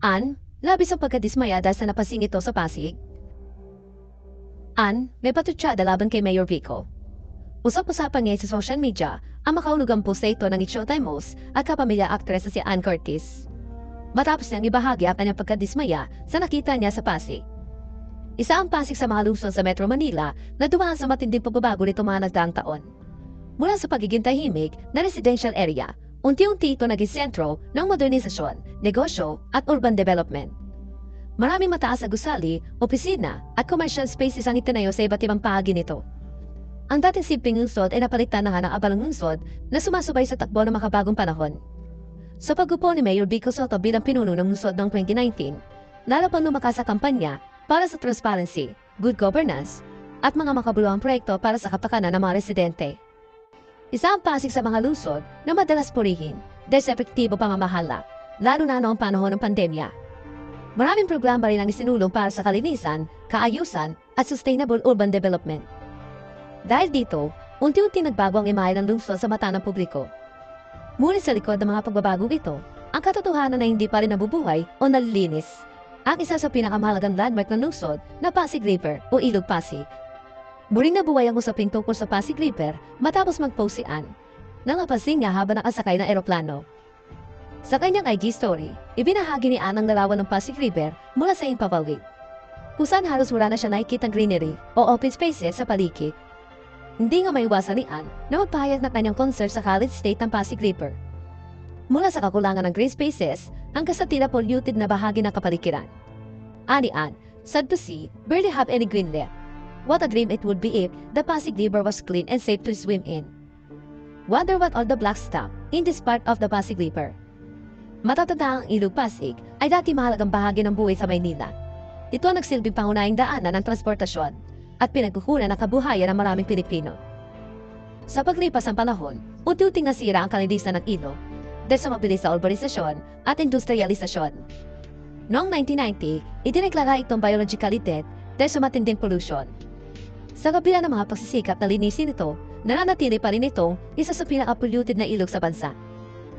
An, labis ang pagkadismaya dahil sa napasing ito sa Pasig. An, may patutsada laban kay Mayor Vico. Usap-usapan ngayon sa social media ang makaulugang post na ito ng Showtime Most at kapamilya actress na si Ann Curtis. Matapos niyang ibahagi ang kanyang pagkadismaya sa nakita niya sa Pasig. Isa ang Pasig sa mga lungsod sa Metro Manila na dumaan sa matinding pagbabago nito mga nagdaang taon. Mula sa pagiging tahimik na residential area, unti-unti ito naging sentro ng modernisasyon, negosyo at urban development. Maraming mataas na gusali, opisina at commercial spaces ang itinayo sa iba't ibang bahagi nito. Ang dating simpleng lungsod ay napalitan na ng abalang lungsod na sumasubay sa takbo ng makabagong panahon. Sa paggupo ni Mayor Vico Soto bilang pinuno ng lungsod noong 2019, lalo pang lumakas sa kampanya para sa transparency, good governance, at mga makabuluhang proyekto para sa kapakanan ng mga residente. Isa ang Pasig sa mga lungsod na madalas purihin dahil sa epektibo pamamahala, lalo na noong panahon ng pandemya. Maraming programa rin ang isinulong para sa kalinisan, kaayusan, at sustainable urban development. Dahil dito, unti-unti nagbago ang imahe ng lungsod sa mata ng publiko. Ngunit sa likod ng mga pagbabagong ito, ang katotohanan na hindi pa rin nabubuhay o nalilinis. Ang isa sa pinakamahalagang landmark ng lungsod na Pasig River o Ilog Pasig. Muling nabuhay ang usaping tungkol sa Pasig River matapos mag-post si Ann. Nangapansin niya habang nakasakay ng eroplano. Sa kanyang IG story, ibinahagi ni Ann ang larawan ng Pasig River mula sa Impapawid. Kung halos wala na siya nakikitang greenery o open spaces sa paligid hindi nga maiwasan ni Ann na magpahayag ng kanyang concert sa College State ng Pasig River. Mula sa kakulangan ng green spaces hanggang sa polluted na bahagi ng kapaligiran. Ani Ann, sad to see, barely have any green left. What a dream it would be if the Pasig River was clean and safe to swim in. Wonder what all the black stuff in this part of the Pasig River. Matatanda ang Ilog Pasig ay dati mahalagang bahagi ng buhay sa Maynila. Ito ang nagsilbing pangunahing daanan ng transportasyon at pinagkukunan ng kabuhayan ng maraming Pilipino. Sa paglipas ng panahon, unti-unting nasira ang kalinisan ng ilog dahil sa mabilis na urbanisasyon at industrialisasyon. Noong 1990, itineklara itong biologically dead dahil sa matinding pollution. Sa kabila ng mga pagsisikap na linisin ito, nananatili pa rin itong isa sa pinaka-polluted na ilog sa bansa.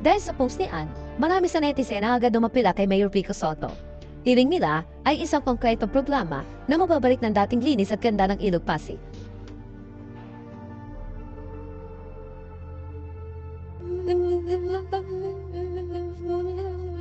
Dahil sa post ni Ann, marami sa netizen ang agad dumapila kay Mayor Vico Soto Hiling nila ay isang konkretong programa na mababalik ng dating linis at ganda ng Ilog Pasig.